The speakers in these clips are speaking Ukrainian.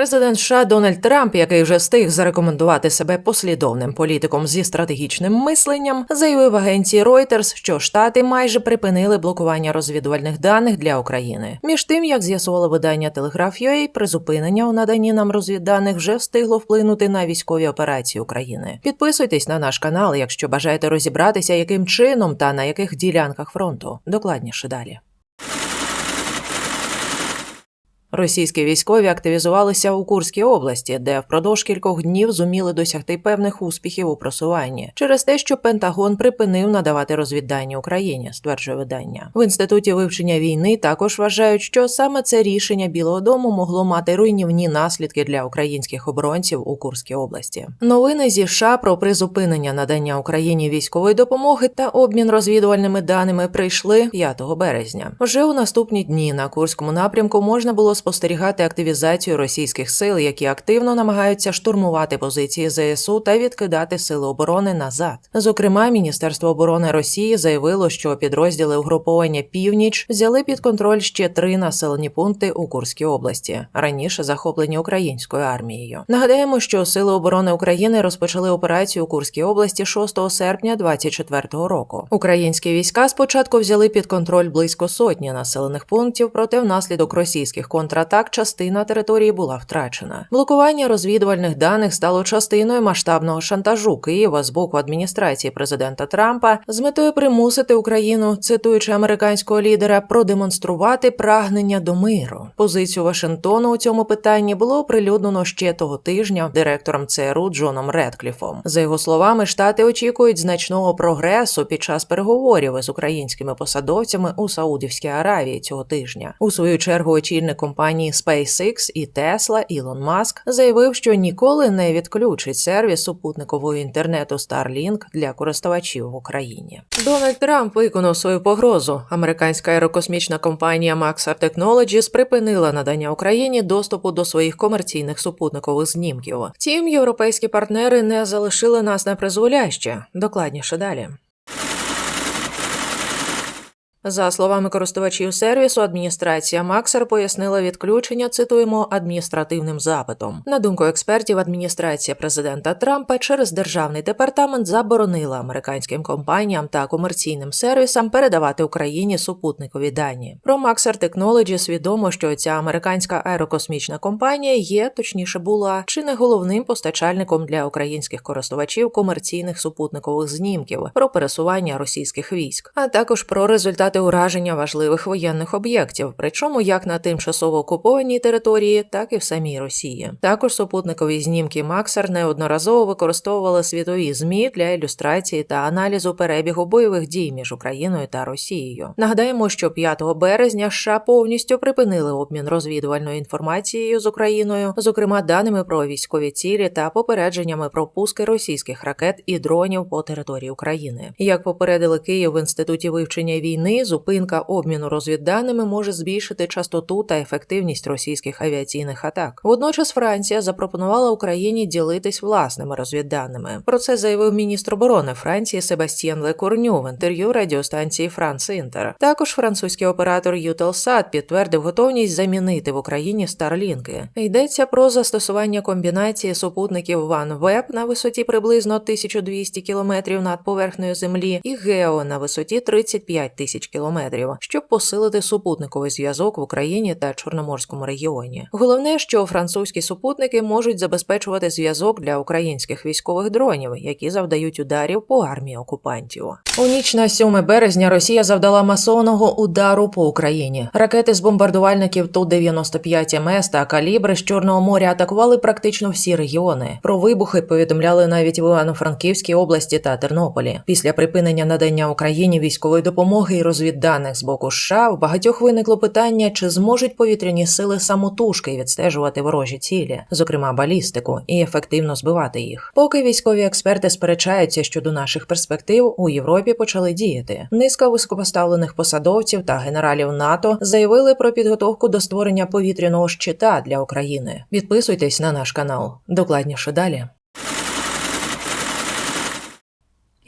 Президент США Дональд Трамп, який вже встиг зарекомендувати себе послідовним політиком зі стратегічним мисленням, заявив агенції Reuters, що штати майже припинили блокування розвідувальних даних для України. Між тим, як з'ясувало видання Telegraph.ua, призупинення у наданні нам розвідданих вже встигло вплинути на військові операції України. Підписуйтесь на наш канал, якщо бажаєте розібратися, яким чином та на яких ділянках фронту. Докладніше далі. Російські військові активізувалися у Курській області, де впродовж кількох днів зуміли досягти певних успіхів у просуванні через те, що Пентагон припинив надавати розвіддані Україні, стверджує видання. В інституті вивчення війни також вважають, що саме це рішення Білого Дому могло мати руйнівні наслідки для українських оборонців у Курській області. Новини зі США про призупинення надання Україні військової допомоги та обмін розвідувальними даними прийшли 5 березня. Вже у наступні дні на Курському напрямку можна було спостерігати активізацію російських сил, які активно намагаються штурмувати позиції ЗСУ та відкидати сили оборони назад. Зокрема, Міністерство оборони Росії заявило, що підрозділи угруповання Північ взяли під контроль ще три населені пункти у Курській області, раніше захоплені українською армією. Нагадаємо, що сили оборони України розпочали операцію у Курській області 6 серпня 2024 року. Українські війська спочатку взяли під контроль близько сотні населених пунктів, проте внаслідок російських контратак частина території була втрачена. Блокування розвідувальних даних стало частиною масштабного шантажу Києва з боку адміністрації президента Трампа з метою примусити Україну, цитуючи американського лідера, продемонструвати прагнення до миру. Позицію Вашингтону у цьому питанні було оприлюднено ще того тижня директором ЦРУ Джоном Редкліфом. За його словами, штати очікують значного прогресу під час переговорів із українськими посадовцями у Саудівській Аравії цього тижня. У свою чергу очільник компанії SpaceX і Tesla Ілон Маск заявив, що ніколи не відключить сервіс супутникового інтернету Starlink для користувачів в Україні. Дональд Трамп виконав свою погрозу. Американська аерокосмічна компанія Maxar Technologies припинила надання Україні доступу до своїх комерційних супутникових знімків. Втім, європейські партнери не залишили нас на призволяще. Докладніше далі. За словами користувачів сервісу, адміністрація Максер пояснила відключення, цитуємо, адміністративним запитом. На думку експертів, адміністрація президента Трампа через державний департамент заборонила американським компаніям та комерційним сервісам передавати Україні супутникові дані. Про Maxar Technologies відомо, що ця американська аерокосмічна компанія є, точніше була, чи не головним постачальником для українських користувачів комерційних супутникових знімків про пересування російських військ, а також про результати ураження важливих воєнних об'єктів, причому як на тимчасово окупованій території, так і в самій Росії. Також супутникові знімки Максар неодноразово використовували світові змі для ілюстрації та аналізу перебігу бойових дій між Україною та Росією. Нагадаємо, що 5 березня США повністю припинили обмін розвідувальною інформацією з Україною, зокрема даними про військові цілі та попередженнями про пуски російських ракет і дронів по території України. Як попередили Київ в інституті вивчення війни зупинка обміну розвідданими може збільшити частоту та ефективність російських авіаційних атак. Водночас Франція запропонувала Україні ділитись власними розвідданими. Про це заявив міністр оборони Франції Себастьєн Лекурню в інтерв'ю радіостанції Франс Інтер. Також французький оператор Eutelsat підтвердив готовність замінити в Україні старлінки. Йдеться про застосування комбінації супутників OneWeb на висоті приблизно 1200 км над поверхнею землі і Гео на висоті 35 тисяч кілометрів, щоб посилити супутниковий зв'язок в Україні та Чорноморському регіоні. Головне, що французькі супутники можуть забезпечувати зв'язок для українських військових дронів, які завдають ударів по армії окупантів. У ніч на 7 березня Росія завдала масованого удару по Україні. Ракети з бомбардувальників Ту-95 МС та калібри з Чорного моря атакували практично всі регіони. Про вибухи повідомляли навіть в Івано-Франківській області та Тернополі. Після припинення надання Україні військової допомоги і розвідданих з боку США в багатьох виникло питання, чи зможуть повітряні сили самотужки відстежувати ворожі цілі, зокрема балістику, і ефективно збивати їх. Поки військові експерти сперечаються щодо наших перспектив, у Європі почали діяти. Низка високопоставлених посадовців та генералів НАТО заявили про підготовку до створення повітряного щита для України. Підписуйтесь на наш канал. Докладніше далі.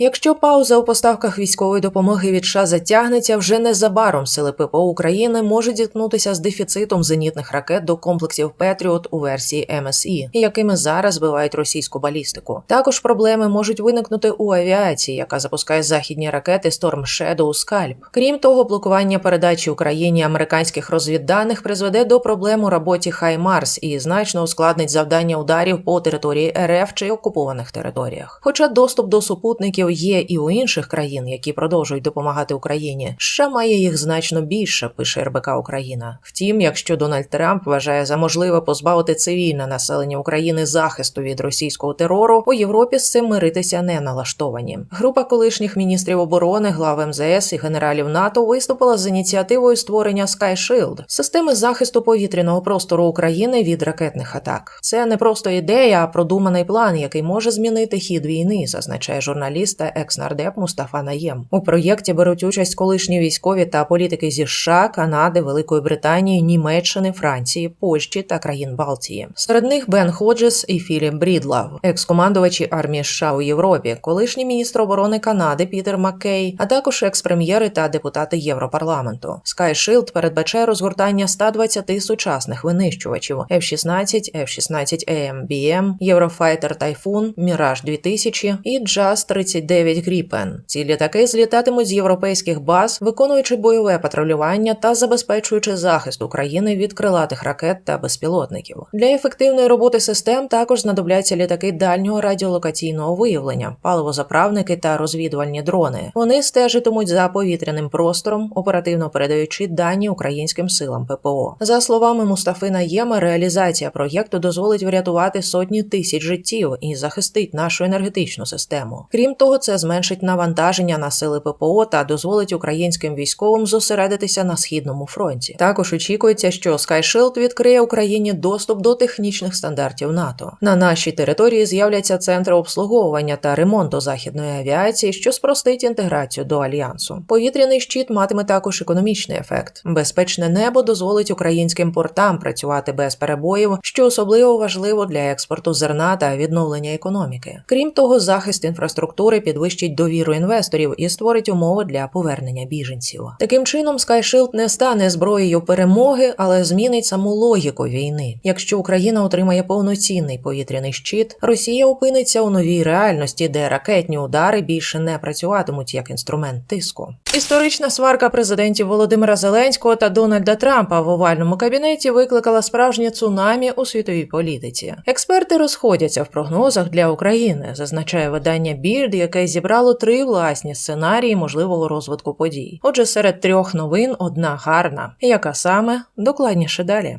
Якщо пауза у поставках військової допомоги від США затягнеться, вже незабаром сили ППО України можуть зіткнутися з дефіцитом зенітних ракет до комплексів Петріот у версії МСІ, якими зараз збивають російську балістику. Також проблеми можуть виникнути у авіації, яка запускає західні ракети Storm Shadow Scalp. Крім того, блокування передачі Україні американських розвідданих призведе до проблем у роботі Хаймарс і значно ускладнить завдання ударів по території РФ чи окупованих територіях. Хоча доступ до супутників є і у інших країн, які продовжують допомагати Україні, США має їх значно більше, пише РБК Україна. Втім, якщо Дональд Трамп вважає за можливе позбавити цивільне населення України захисту від російського терору, у Європі з цим миритися не налаштовані. Група колишніх міністрів оборони, глав МЗС і генералів НАТО виступила з ініціативою створення Sky Shield – системи захисту повітряного простору України від ракетних атак. Це не просто ідея, а продуманий план, який може змінити хід війни, зазначає журналіст та екс-нардеп Мустафа Наєм. У проєкті беруть участь колишні військові та політики зі США, Канади, Великої Британії, Німеччини, Франції, Польщі та країн Балтії. Серед них Бен Ходжес і Філіп Брідлав, екс-командувачі армії США у Європі, колишній міністр оборони Канади Пітер Маккей, а також екс-прем'єри та депутати Європарламенту. Sky Shield передбачає розгортання 120 сучасних винищувачів F-16, F-16 AMBM, Eurofighter Typhoon, Mirage 2000 і JAS-39 F-39 Gripen. Ці літаки злітатимуть з європейських баз, виконуючи бойове патрулювання та забезпечуючи захист України від крилатих ракет та безпілотників. Для ефективної роботи систем також знадобляться літаки дальнього радіолокаційного виявлення, паливозаправники та розвідувальні дрони. Вони стежитимуть за повітряним простором, оперативно передаючи дані українським силам ППО. За словами Мустафи Наєма, реалізація проєкту дозволить врятувати сотні тисяч життів і захистить нашу енергетичну систему. Крім того, того, це зменшить навантаження на сили ППО та дозволить українським військовим зосередитися на східному фронті. Також очікується, що SkyShield відкриє Україні доступ до технічних стандартів НАТО. На нашій території з'являться центри обслуговування та ремонту західної авіації, що спростить інтеграцію до альянсу. Повітряний щит матиме також економічний ефект. Безпечне небо дозволить українським портам працювати без перебоїв, що особливо важливо для експорту зерна та відновлення економіки. Крім того, захист інфраструктури підвищить довіру інвесторів і створить умови для повернення біженців. Таким чином, SkyShield не стане зброєю перемоги, але змінить саму логіку війни. Якщо Україна отримає повноцінний повітряний щит, Росія опиниться у новій реальності, де ракетні удари більше не працюватимуть як інструмент тиску. Історична сварка президентів Володимира Зеленського та Дональда Трампа в овальному кабінеті викликала справжнє цунамі у світовій політиці. Експерти розходяться в прогнозах для України, зазначає видання Більд, яке зібрало три власні сценарії можливого розвитку подій. Отже, серед трьох новин одна гарна, яка саме докладніше далі.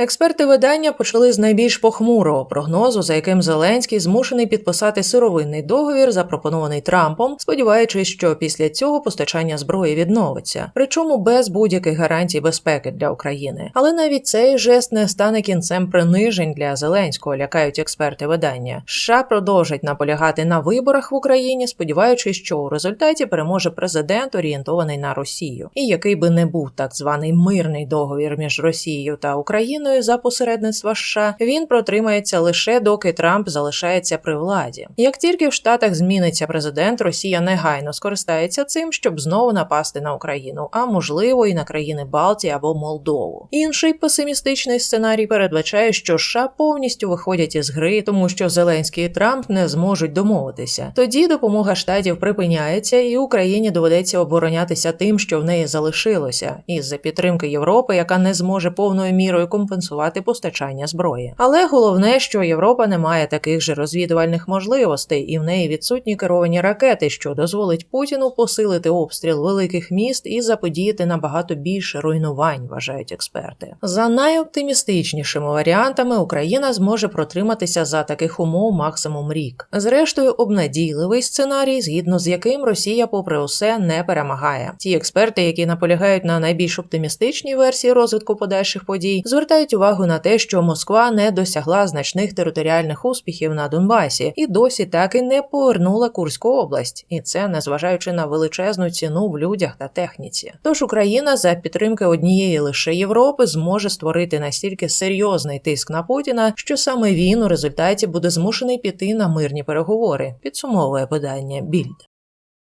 Експерти видання почали з найбільш похмурого прогнозу, за яким Зеленський змушений підписати сировинний договір, запропонований Трампом, сподіваючись, що після цього постачання зброї відновиться, причому без будь-яких гарантій безпеки для України. Але навіть цей жест не стане кінцем принижень для Зеленського, лякають експерти видання. США продовжать наполягати на виборах в Україні, сподіваючись, що у результаті переможе президент, орієнтований на Росію, і який би не був так званий мирний договір між Росією та Україною. Україною за посередництва США, він протримається лише доки Трамп залишається при владі. Як тільки в Штатах зміниться президент, Росія негайно скористається цим, щоб знову напасти на Україну, а можливо і на країни Балтії або Молдову. Інший песимістичний сценарій передбачає, що США повністю виходять із гри, тому що Зеленський і Трамп не зможуть домовитися. Тоді допомога штатів припиняється, і Україні доведеться оборонятися тим, що в неї залишилося, із за підтримки Європи, яка не зможе повною мірою компенсувати компенсувати постачання зброї. Але головне, що Європа не має таких же розвідувальних можливостей, і в неї відсутні керовані ракети, що дозволить Путіну посилити обстріл великих міст і заподіяти набагато більше руйнувань, вважають експерти. За найоптимістичнішими варіантами Україна зможе протриматися за таких умов максимум рік. Зрештою, обнадійливий сценарій, згідно з яким Росія, попри усе, не перемагає. Ті експерти, які наполягають на найбільш оптимістичній версії розвитку подальших подій, звертають звертають увагу на те, що Москва не досягла значних територіальних успіхів на Донбасі і досі так і не повернула Курську область, і це незважаючи на величезну ціну в людях та техніці. Тож Україна за підтримки однієї лише Європи зможе створити настільки серйозний тиск на Путіна, що саме він у результаті буде змушений піти на мирні переговори. Підсумовує видання Більд.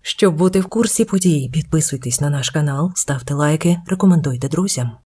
Щоб бути в курсі подій, підписуйтесь на наш канал, ставте лайки, рекомендуйте друзям.